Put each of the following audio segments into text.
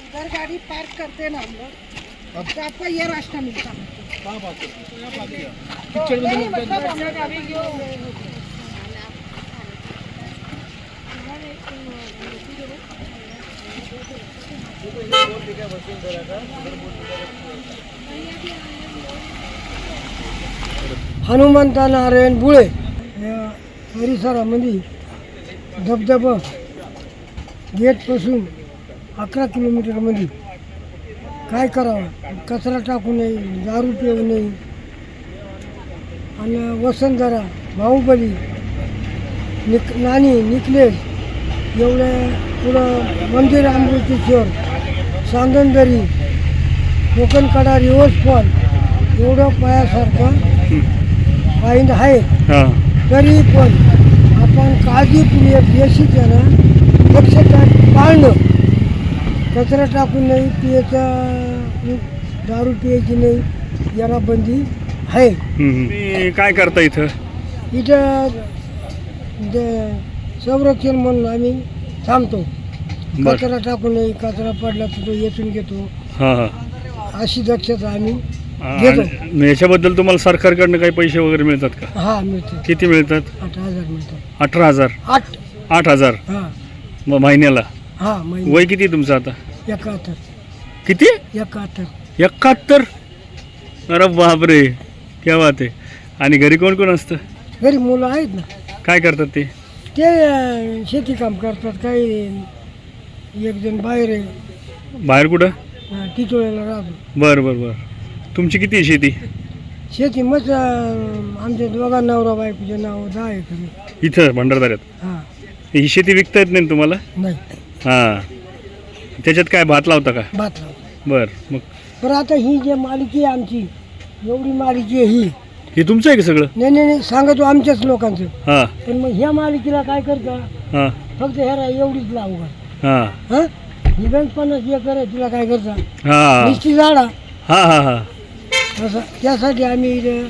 उधर गाड़ी पार्क करते ना हम लोग। तो आपको ये रास्ता मिलता। तो नहीं, मतलब नारायण बुळे या परिसरामध्ये धबधबा गेटपासून अकरा किलोमीटरमध्ये काय करावं? कचरा टाकू नये दारू पिऊ नये. आणि वसंतरा बाहुबली निक नाणी निकलेस एवढ्या पुढं मंदिर अमृतेश्वर सांदनदरी कोकण कडा रिवर्स फॉल एवढं पायासारखं फाईन आहे. तरी पण. आपण काळजीपूर्वक त्यानं दक्षता पाळणं. कचरा टाकू नाही पियाचा दारू पियाची नाही याला बंदी आहे. तुम्ही काय करता इथं? इथं द- संरक्षण म्हणून आम्ही थांबतो. बर. कचरा टाकू नये कचरा पडला तर तो येचून घेतो. हां हां. अशी दक्षता आम्ही घेतो. आणि याच्याबद्दल तुम्हाला सरकारकडनं काही पैसे वगैरे मिळतात का? हा मिळतो किती मिळतात? आठ हजार मिळतो अठरा हजार. आठ. आठ हजार? हा. मग महिन्याला? हा महिने वय किती तुमचं आता? एकाहत्तर. किती? एकाहत्तर. एकाहत्तर? अरे बापरे. क्या बात आहे. आणि घरी कोण कोण असतं? घरी मुलं आहेत ना. काय करतात ते? ते अं, शेती काम करतात. काही एक जण बाहेर आहे. बाहेर कुठं? अं, टिटोळ्याला राहतो. बरं बरं बरं. तुमची किती आहे शेती? शेती मग अं, आमच्या दोघा नवरा बायकोचे नाव दहा एकर आहे. इथं भंडारदाऱ्यात? हा. ही शेती विकता येत नाही ना तुम्हाला? नाही. हां. त्याच्यात काय भात लावता का? भात लावतो. बरं मग? पण आता ही जे मालिकी आहे आमची एवढी मालिकी आहे ही. हे तुमचं आहे का सगळं? नाही नाही नाही सांगतो आमच्याच लोकांचं. हां. पण मग ह्या मालिकीला काय करता? हां. फक्त ह्याला एवढीच लावू का? हां. हा? ही गंज पन्नास एकर आहे तुला काय करता? हां. नुसती झाडा. हां हां हां. असं. त्यासाठी आम्ही इथं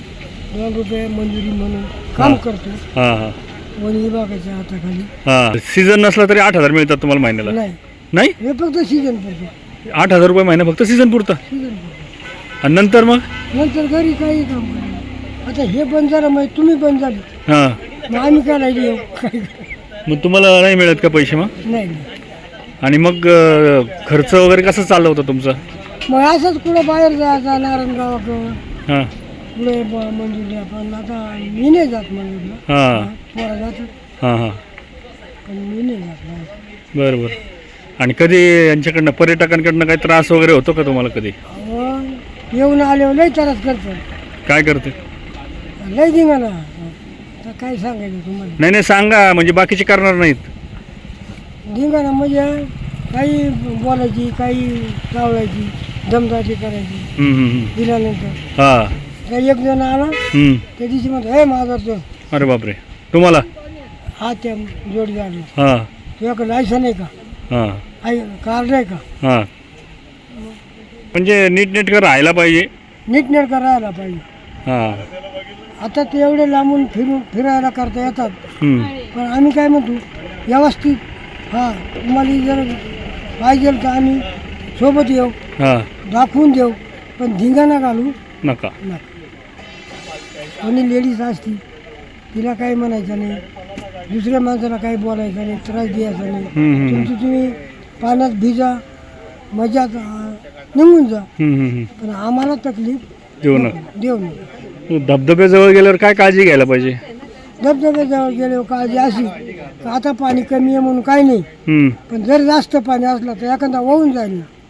दोन रुपये मंजुरी म्हणून काम. करतो हां हां. वन विभागाच्या हाताखाली. हां. सीझन नसला तरी आठ हजार मिळतात तुम्हाला महिन्याला. नाही. नाही? हे फक्त सीजन पुरतो. आठ हजार रुपये महिना फक्त सीझन पुरता? सीजन पुरतो. आणि नंतर मग? नंतर घरी काही काम आता हे बंद झालं मग तुम्ही बंद झाले. हां. मग आम्ही काय राहिली? काय? मग तुम्हाला नाही मिळत का पैसे मग? नाही नाही. आणि मग अं, खर्च वगैरे कसं चाललं होतं तुमचं? मग असंच कुठं बाहेर जायचं नारायणगावाकडं हां. पुढे ब- पण आता मी नाही जात मंजुरीला हां. पोरा जातात. हां हां. पण मी नाही जात बाहेर. बरं बरं आणि कधी यांच्याकडनं पर्यटकांकडनं काही त्रास वगैरे होतो का तुम्हाला कधी? अहो, येऊन आल्यावर लय त्रास करतात. काय करते? लय दिंगा ना आता काय सांगायचं तुम्हाला? नाही नाही सांगा. म्हणजे बाकीचे करणार नाहीत. ना म्हणजे काही बोलायची काही लावलायची दमदाटी करायची. हम्म, हम्म, हम्म. दिल्यानंतर. हां. एक जण आला हम्म. त्या दिवशी म्हणतो हे माझा तो. अरे बापरे. तुम्हाला? हा त्या जोडीदारला हां. तुझ्याकडे लायसन आहे का? हां. आहे कार्ड आहे का? हां. म्हणजे नीटनेटकं राहायला पाहिजे. नीटनेटका राहायला पाहिजे. हां. आता ते एवढे लांबून फिरून फिरायला करता येतात. हम्म. पण आम्ही काय म्हणतो व्यवस्थित. हां तुम्हाला जर पाहिजे तर आम्ही सोबत येऊ. हां. दाखवून देऊ. पण धिंगाणा घालू. नका. नका. कोणी लेडीज असती तिला काही म्हणायचं नाही. दुसऱ्या माणसाला काही बोलायचं नाही त्रास द्यायचा नाही. हम्म, हम्म, हम्म. तुमचं तुम्ही पाण्यात भिजा मजात अं, निघून जा. हम्म, हम्म, हम्म. पण आम्हाला तकलीफ देऊ नका. देऊ नका. धबधब्याजवळ गेल्यावर काय काळजी घ्यायला पाहिजे? धबधब्याजवळ गेलो काळजी अशी का आता पाणी कमी आहे म्हणून काही नाही. हम्म, पण जर जास्त पाणी असलं तर एखादा वाहून जाईल. ना